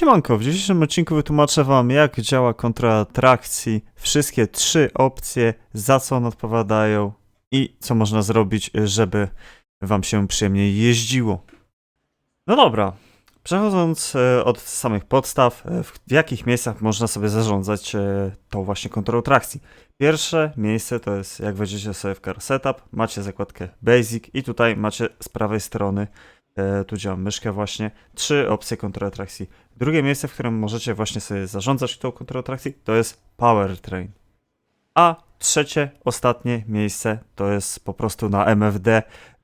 Siemanko, w dzisiejszym odcinku wytłumaczę Wam, jak działa kontrola trakcji, wszystkie trzy opcje, za co one odpowiadają i co można zrobić, żeby Wam się przyjemniej jeździło. No dobra, przechodząc e, od samych podstaw, e, w jakich miejscach można sobie zarządzać e, tą właśnie kontrolą trakcji. Pierwsze miejsce to jest, jak wejdziecie sobie w Car Setup, macie zakładkę Basic i tutaj macie z prawej strony, tu działa myszkę właśnie, trzy opcje kontroli trakcji. Drugie miejsce, w którym możecie właśnie sobie zarządzać tą kontrolą trakcji, to jest Powertrain. A trzecie, ostatnie miejsce to jest po prostu na MFD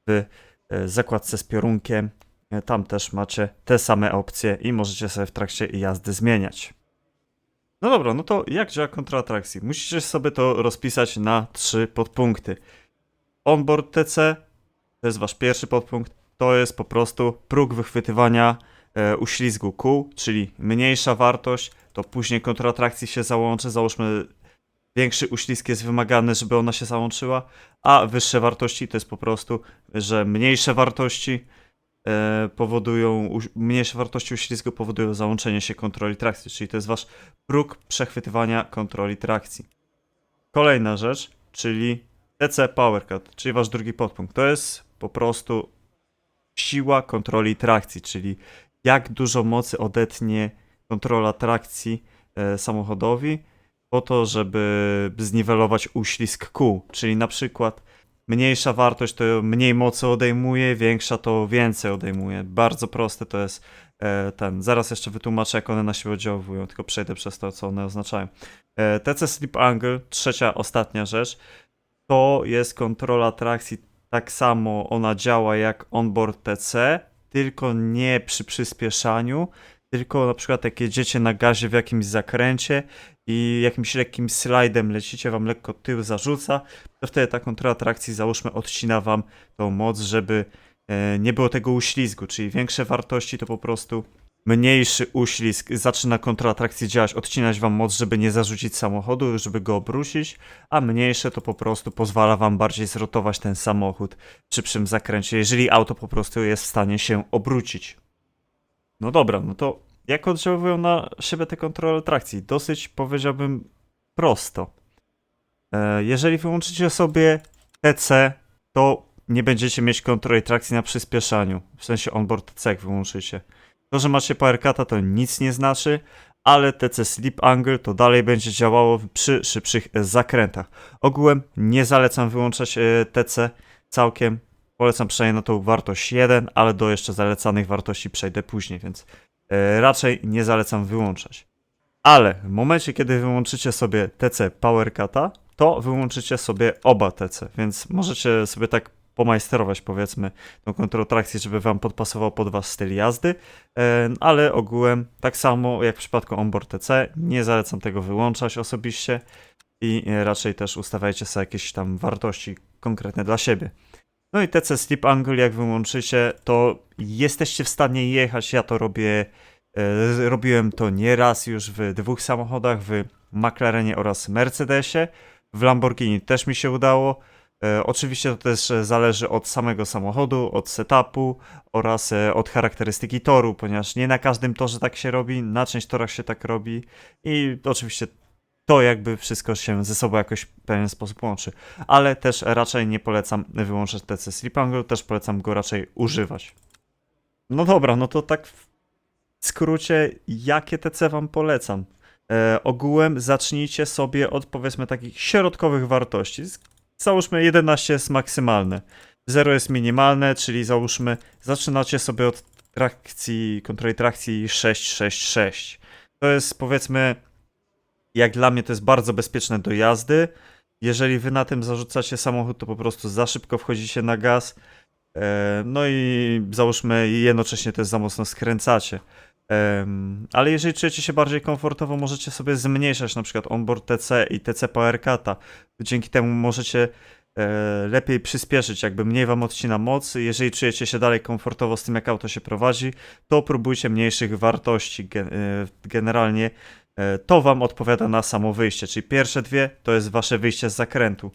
w e, zakładce z piorunkiem. E, Tam też macie te same opcje i możecie sobie w trakcie jazdy zmieniać. No dobra, no to jak działa kontrola trakcji? Musicie sobie to rozpisać na trzy podpunkty. Onboard TC to jest wasz pierwszy podpunkt. To jest po prostu próg wychwytywania e, uślizgu kół, czyli mniejsza wartość, to później kontrola trakcji się załączy. Załóżmy, większy uślizg jest wymagany, żeby ona się załączyła, a wyższe wartości to jest po prostu, że mniejsze wartości e, powodują, uś- mniejsze wartości uślizgu powodują załączenie się kontroli trakcji, czyli to jest wasz próg przechwytywania kontroli trakcji. Kolejna rzecz, czyli TC Power Cut, czyli wasz drugi podpunkt. To jest po prostu siła kontroli trakcji, czyli jak dużo mocy odetnie kontrola trakcji e, samochodowi po to, żeby zniwelować uślizg kół. Czyli na przykład mniejsza wartość to mniej mocy odejmuje, większa to więcej odejmuje. Bardzo proste to jest e, ten. Zaraz jeszcze wytłumaczę, jak one na siebie oddziałują, tylko przejdę przez to, co one oznaczają. E, TC Slip Angle, trzecia, ostatnia rzecz, to jest kontrola trakcji. Tak samo ona działa jak onboard TC, tylko nie przy przyspieszaniu, tylko na przykład jak jedziecie na gazie w jakimś zakręcie i jakimś lekkim slajdem lecicie, wam lekko tył zarzuca, to wtedy ta kontrola trakcji, załóżmy, odcina wam tą moc, żeby e, nie było tego uślizgu, czyli większe wartości to po prostu mniejszy uślizg, zaczyna kontrola trakcji działać, odcinać wam moc, żeby nie zarzucić samochodu, żeby go obrócić, a mniejsze to po prostu pozwala wam bardziej zrotować ten samochód w szybszym zakręcie, jeżeli auto po prostu jest w stanie się obrócić. No dobra, no to jak oddziałują na siebie te kontrole trakcji? Dosyć powiedziałbym prosto. E, Jeżeli wyłączycie sobie TC, to nie będziecie mieć kontroli trakcji na przyspieszaniu. W sensie onboard TC jak wyłączycie. To, że macie PowerCata to nic nie znaczy, ale TC Sleep Angle to dalej będzie działało przy szybszych e, zakrętach. Ogółem nie zalecam wyłączać e, TC całkiem. Polecam przynajmniej na tą wartość 1, ale do jeszcze zalecanych wartości przejdę później, więc e, raczej nie zalecam wyłączać. Ale w momencie, kiedy wyłączycie sobie TC PowerCata, to wyłączycie sobie oba TC, więc możecie sobie tak pomajsterować powiedzmy tą kontrolę trakcji, żeby wam podpasował pod wasz styl jazdy, e, ale ogółem tak samo jak w przypadku onboard TC, nie zalecam tego wyłączać osobiście i e, raczej też ustawiajcie sobie jakieś tam wartości konkretne dla siebie. No i TC Sleep Angle jak wyłączycie, to jesteście w stanie jechać, ja to robię E, Robiłem to nieraz już w dwóch samochodach, w McLarenie oraz Mercedesie. W Lamborghini też mi się udało. E, Oczywiście to też e, zależy od samego samochodu, od setupu oraz e, od charakterystyki toru, ponieważ nie na każdym torze tak się robi, na część torach się tak robi i oczywiście to jakby wszystko się ze sobą jakoś w pewien sposób łączy. Ale też raczej nie polecam wyłączać TC Sleep Angle, też polecam go raczej używać. No dobra, no to tak w skrócie, jakie TC wam polecam? E, ogółem zacznijcie sobie od powiedzmy takich środkowych wartości. Załóżmy 11 jest maksymalne, 0 jest minimalne, czyli załóżmy zaczynacie sobie od trakcji, kontroli trakcji 666. To jest powiedzmy, jak dla mnie to jest bardzo bezpieczne do jazdy. Jeżeli wy na tym zarzucacie samochód, to po prostu za szybko wchodzicie na gaz. E, No i załóżmy jednocześnie też za mocno skręcacie. Ale jeżeli czujecie się bardziej komfortowo, możecie sobie zmniejszać na przykład onboard TC i TC PowerCata. Dzięki temu możecie e, lepiej przyspieszyć, jakby mniej wam odcina mocy. Jeżeli czujecie się dalej komfortowo z tym, jak auto się prowadzi, to próbujcie mniejszych wartości. E, generalnie e, to wam odpowiada na samo wyjście, czyli pierwsze dwie to jest wasze wyjście z zakrętu.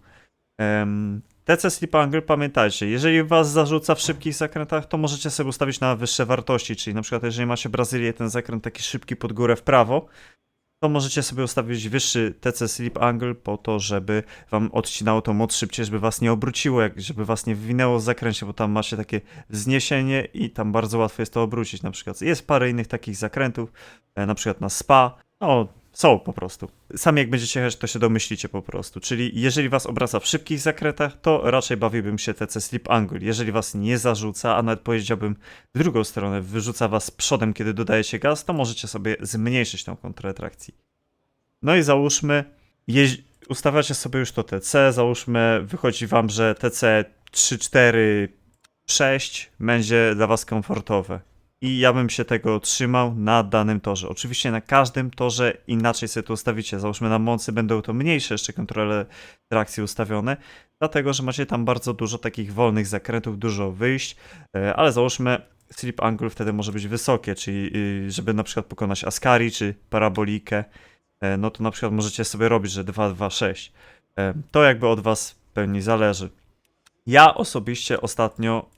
TC Sleep Angle pamiętajcie, jeżeli was zarzuca w szybkich zakrętach, to możecie sobie ustawić na wyższe wartości, czyli na przykład jeżeli macie Brazylię, ten zakręt taki szybki pod górę w prawo, to możecie sobie ustawić wyższy TC Sleep Angle po to, żeby wam odcinało to moc szybciej, żeby was nie obróciło, żeby was nie wywinęło z zakręcie, bo tam macie takie wzniesienie i tam bardzo łatwo jest to obrócić na przykład. Jest parę innych takich zakrętów, e, na przykład na spa, no są po prostu. Sami jak będziecie jechać, to się domyślicie po prostu. Czyli jeżeli was obraca w szybkich zakrętach, to raczej bawiłbym się TC Slip Angle. Jeżeli was nie zarzuca, a nawet powiedziałbym w drugą stronę, wyrzuca was przodem, kiedy dodajecie gaz, to możecie sobie zmniejszyć tą kontratrakcji. No i załóżmy, ustawiacie sobie już to TC, załóżmy, wychodzi wam, że TC 3, 4, 6 będzie dla was komfortowe. I ja bym się tego trzymał na danym torze. Oczywiście na każdym torze inaczej sobie to ustawicie. Załóżmy na mocy będą to mniejsze jeszcze kontrole trakcji ustawione, dlatego że macie tam bardzo dużo takich wolnych zakrętów, dużo wyjść, e, ale załóżmy slip angle wtedy może być wysokie, czyli y, żeby na przykład pokonać Ascari czy parabolikę, e, no to na przykład możecie sobie robić, że 2, 2, 6. E, To jakby od was w pełni zależy. Ja osobiście ostatnio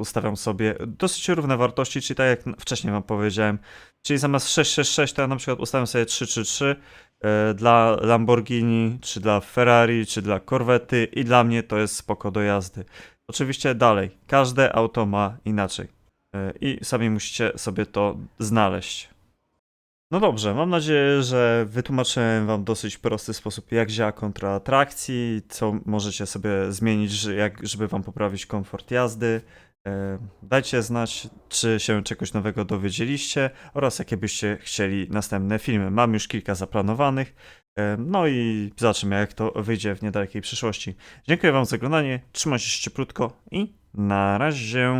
ustawiam sobie dosyć równe wartości, czyli tak jak wcześniej wam powiedziałem, czyli zamiast 666 to ja na przykład ustawiam sobie 333 e, dla Lamborghini, czy dla Ferrari, czy dla Corvety i dla mnie to jest spoko do jazdy. Oczywiście dalej, każde auto ma inaczej e, i sami musicie sobie to znaleźć. No dobrze, mam nadzieję, że wytłumaczyłem wam w dosyć prosty sposób, jak działa kontra trakcji, co możecie sobie zmienić, jak, żeby wam poprawić komfort jazdy. E, Dajcie znać, czy się czegoś nowego dowiedzieliście oraz jakie byście chcieli następne filmy. Mam już kilka zaplanowanych, e, no i zobaczymy, jak to wyjdzie w niedalekiej przyszłości. Dziękuję wam za oglądanie, trzymajcie się cieplutko i na razie.